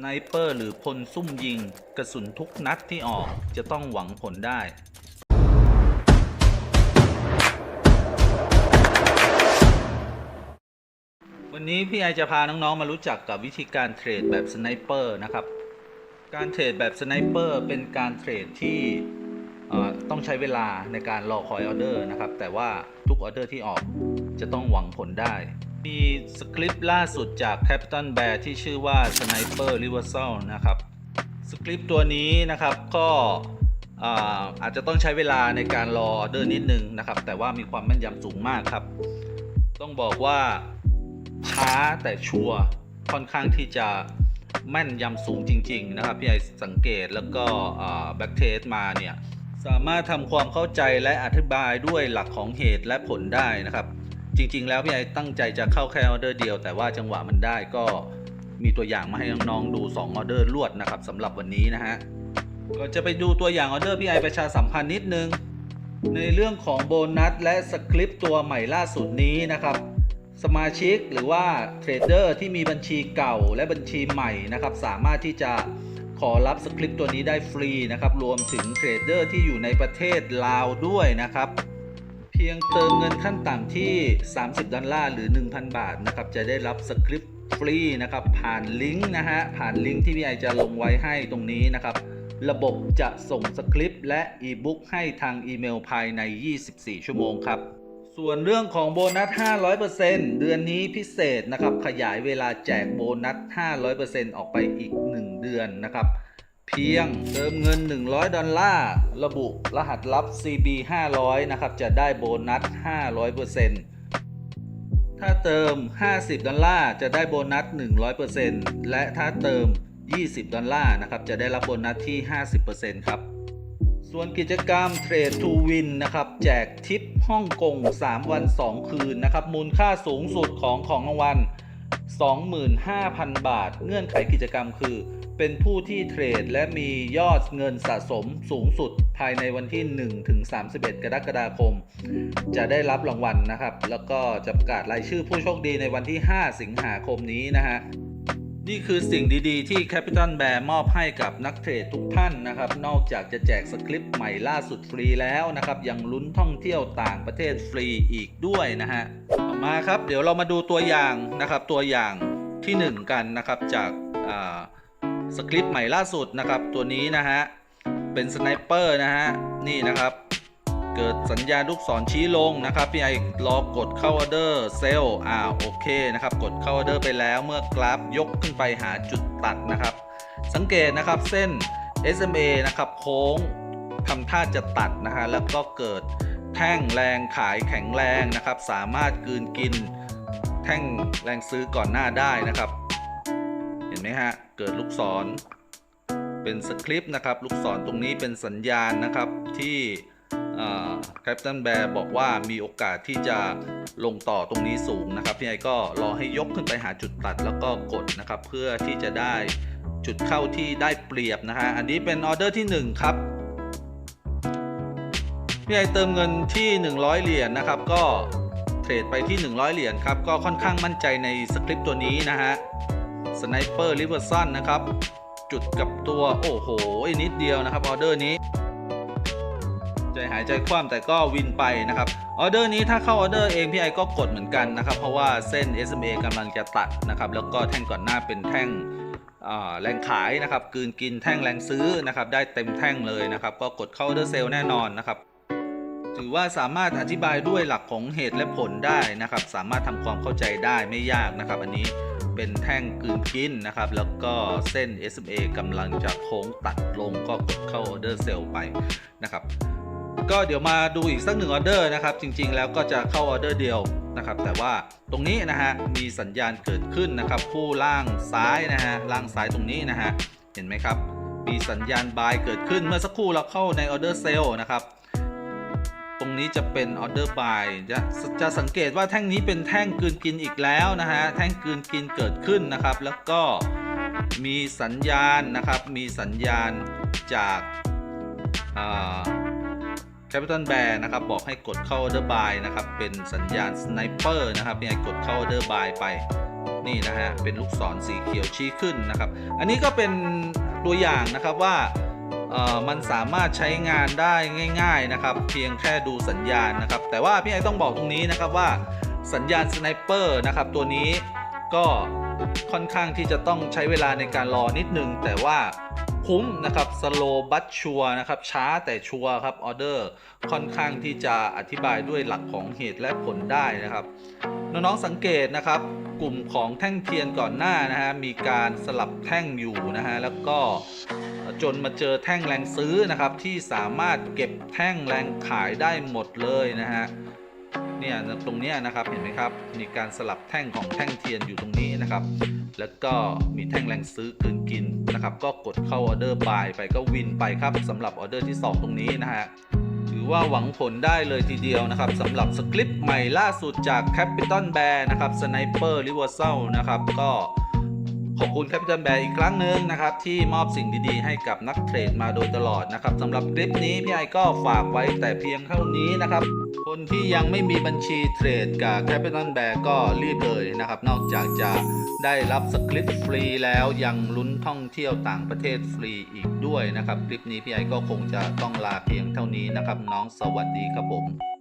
ไนเปอร์หรือพลซุ่มยิง กระสุนทุกนัดที่ออกจะต้องหวังผลได้วันนี้พี่ไอจะพาน้องๆมารู้จักกับวิธีการเทรดแบบสไนเปอร์นะครับ การเทรดแบบสไนเปอร์เป็นการเทรดที่ต้องใช้เวลาในการรอคอยออเดอร์นะครับ แต่ว่าทุกออเดอร์ที่ออกจะต้องหวังผลได้ มีสคริปต์ล่าสุดจาก Capital Bear ที่ชื่อว่า Sniper Reversal นะครับ สคริปต์ตัวนี้นะครับก็อาอาจจะต้องใช้เวลาในการรอออเดอร์นิดนึงนะครับ แต่ว่ามีความแม่นยำสูงมากครับ ต้องบอกว่าช้าแต่ชัวร์ค่อนข้างที่จะแม่นยำสูงจริง ๆ นะครับ พี่ไอสังเกตแล้วก็แบ็กเทสมาเนี่ย สามารถทำความเข้าใจและอธิบายด้วยหลักของเหตุและผลได้นะครับ จริง ๆ แล้วพี่ไอตั้งใจจะเข้าแค่ออเดอร์เดียว แต่ว่าจังหวะมันได้ก็มีตัวอย่างมาให้น้องๆดู2ออเดอร์รวดนะครับสำหรับวันนี้นะฮะก็จะไปดูตัวอย่างออเดอร์พี่ไอประชาสัมพันธ์นิดนึง ในเรื่องของโบนัสและสคริปต์ตัวใหม่ล่าสุดนี้นะครับสมาชิกหรือว่าเทรดเดอร์ที่มีบัญชีเก่าและบัญชีใหม่นะครับสามารถที่จะขอรับสคริปต์ตัวนี้ได้ฟรีนะครับรวมถึงเทรดเดอร์ที่อยู่ในประเทศลาวด้วยนะครับ เพียงเติมเงินขั้นต่ำที่ 30 ดอลลาร์หรือ 1,000 บาทนะครับจะได้รับสคริปต์ฟรีนะครับผ่านลิงก์นะฮะผ่านลิงก์ที่พี่ไอจะลงไว้ให้ตรงนี้นะครับ ระบบจะส่งสคริปต์และอีบุ๊กให้ทางอีเมลภายใน 24 ชั่วโมงครับ ส่วนเรื่องของโบนัส 500%เดือนนี้พิเศษนะครับขยายเวลาแจกโบนัส 500%ออกไปอีก 1 เดือนนะครับ เพียงเติมเงิน 100 ดอลลาร์ ระบุรหัสลับ CB 500 นะครับ จะได้โบนัส 500%ถ้าเติม 50 ดอลลาร์ จะได้โบนัส 100%และถ้าเติม 20 ดอลลาร์ นะครับ จะได้รับโบนัสที่ 50%ครับ ส่วนกิจกรรม Trade to Win นะครับ แจกทิปฮ่องกง 3 วัน 2 คืน นะครับ มูลค่าสูงสุดของของรางวัล 25,000 บาท เงื่อนไขกิจกรรมคือ เป็นผู้ที่เทรดและมียอดเงินสะสมสูงสุดภายในวันที่ 1 ถึง 31 กรกฎาคม จะได้รับรางวัลนะครับ แล้วก็จะประกาศรายชื่อผู้โชคดีในวันที่ 5 สิงหาคมนี้นะฮะนี่คือสิ่งดีๆ ที่ Capital Bear มอบให้กับนักเทรดทุกท่านนะครับ นอกจากจะแจกสคริปต์ใหม่ล่าสุดฟรีแล้วนะครับ ยังลุ้นท่องเที่ยวต่างประเทศฟรีอีกด้วยนะฮะมาครับ เดี๋ยวเรามาดูตัวอย่างนะครับ ตัวอย่างทีหนึ่1 กันนะครับจากอ่า สคริปต์ใหม่ล่าสุดนะครับ ตัวนี้นะฮะ เป็นสไนเปอร์นะฮะ นี่นะครับ เกิดสัญญาณลูกศรชี้ลงนะครับ พี่ไอรอกดเข้าออเดอร์เซลล์อ่าโอเคนะครับ กดเข้าออเดอร์ไปแล้วเมื่อกราฟยกขึ้นไปหาจุดตัดนะครับ สังเกตนะครับเส้น SMA นะครับโค้งทำท่าจะตัดนะฮะแล้วก็เกิดแท่งแรงขายแข็งแรงนะครับ สามารถกืนกินแท่งแรงซื้อก่อนหน้าได้นะครับ นไหมฮะ เกิดลูกศร เป็นสคริปต์นะครับ ลูกศรตรงนี้เป็นสัญญาณนะครับที่แคปตันแบร์บอกว่ามีโอกาสที่จะลงต่อตรงนี้สูงนะครับพี่ไอก็รอให้ยกขึ้นไปหาจุดตัดแล้วก็กดนะครับ เพื่อที่จะได้จุดเข้าที่ได้เปรียบนะฮะอันนี้เป็นออเดอร์ที่ 1 ครับพี่ไอเติมเงินที่ 100 เหรียญนะครับ ก็เทรดไปที่ 100 เหรียญครับ ก็ค่อนข้างมั่นใจในสคริปต์ตัวนี้นะฮะ สไนเปอร์ริเวอร์ซันนะครับ จุดกับตัวโอ้โหนิดเดียวนะครับออเดอร์นี้ใจหายใจคว่ำแต่ก็วินไปนะครับออเดอร์นี้ถ้าเข้าออเดอร์เองพี่ไอก็กดเหมือนกันนะครับ เพราะว่าเส้น SMA กำลังจะตัดนะครับ แล้วก็แท่งก่อนหน้าเป็นแท่งแรงขายนะครับกืนกินแท่งแรงซื้อนะครับ ได้เต็มแท่งเลยนะครับ ก็กดเข้าออเดอร์เซลแน่นอนนะครับ ถือว่าสามารถอธิบายด้วยหลักของเหตุและผลได้นะครับ สามารถทำความเข้าใจได้ไม่ยากนะครับ อันนี้ เป็นแท่งกลืนกินนะครับ แล้วก็เส้น SMA กำลังจะโค้งตัดลงก็กดเข้าออเดอร์เซลไปนะครับ ก็เดี๋ยวมาดูอีกสักหนึ่งออเดอร์นะครับ จริงๆ แล้วก็จะเข้าออเดอร์เดียวนะครับ แต่ว่าตรงนี้นะฮะมีสัญญาณเกิดขึ้นนะครับ ผู้ล่างซ้ายนะฮะล่างซ้ายตรงนี้นะฮะเห็นไหมครับ มีสัญญาณบายเกิดขึ้นเมื่อสักครู่เราเข้าในออเดอร์เซลนะครับ ตรงนี้จะเป็นออเดอร์บายจะจะสังเกตว่าแท่งนี้เป็นแท่งกืนกินอีกแล้วนะฮะ แท่งกืนกินเกิดขึ้นนะครับ แล้วก็มีสัญญาณนะครับ มีสัญญาณจากอ่า Capital Bear นะครับ บอกให้กดเข้า Order Buy นะครับ เป็นสัญญาณ Sniper นะครับยังไงกดเข้า Order Buy ไปนี่นะฮะเป็นลูกศรสีเขียวชี้ขึ้นนะครับ อันนี้ก็เป็นตัวอย่างนะครับว่า มันสามารถใช้งานได้ง่าย ๆนะครับ เพียงแค่ดูสัญญาณนะครับ แต่ว่าพี่ไอต้องบอกตรงนี้นะครับว่าสัญญาณสไนเปอร์นะครับตัวนี้ก็ค่อนข้างที่จะต้องใช้เวลาในการรอนิดนึง แต่ว่าคุ้มนะครับสโลบัตชัวนะครับช้าแต่ชัวร์ครับออเดอร์ค่อนข้างที่จะอธิบายด้วยหลักของเหตุและผลได้นะครับ น้องๆสังเกตนะครับ กลุ่มของแท่งเทียนก่อนหน้านะฮะมีการสลับแท่งอยู่นะฮะแล้วก็ จนมาเจอแท่งแรงซื้อนะครับ ที่สามารถเก็บแท่งแรงขายได้หมดเลยนะฮะเนี่ยตรงนี้นะครับเห็นไหมครับ มีการสลับแท่งของแท่งเทียนอยู่ตรงนี้นะครับ แล้วก็มีแท่งแรงซื้อกืนกินนะครับ ก็กดเข้าออเดอร์บายไปก็วินไปครับสำหรับออเดอร์ที่ 2 ตรงนี้นะฮะถือว่าหวังผลได้เลยทีเดียวนะครับสำหรับสคริปต์ใหม่ล่าสุดจาก Capital Bear นะครับ Sniper r e v e r s a l นะครับก็ ขอบคุณ Capital Bear อีกครั้งหนึ่งนะครับ ที่มอบสิ่งดีๆ ให้กับนักเทรดมาโดยตลอดนะครับสำหรับคลิปนี้พี่ไอก็ฝากไว้แต่เพียงเท่านี้นะครับ คนที่ยังไม่มีบัญชีเทรดกับ Capital Bear ก็รีบเลยนะครับ นอกจากจะได้รับสคริปต์ฟรีแล้วยังลุ้นท่องเที่ยวต่างประเทศฟรีอีกด้วยนะครับ คลิปนี้พี่ไอก็คงจะต้องลาเพียงเท่านี้นะครับ น้องสวัสดีครับผม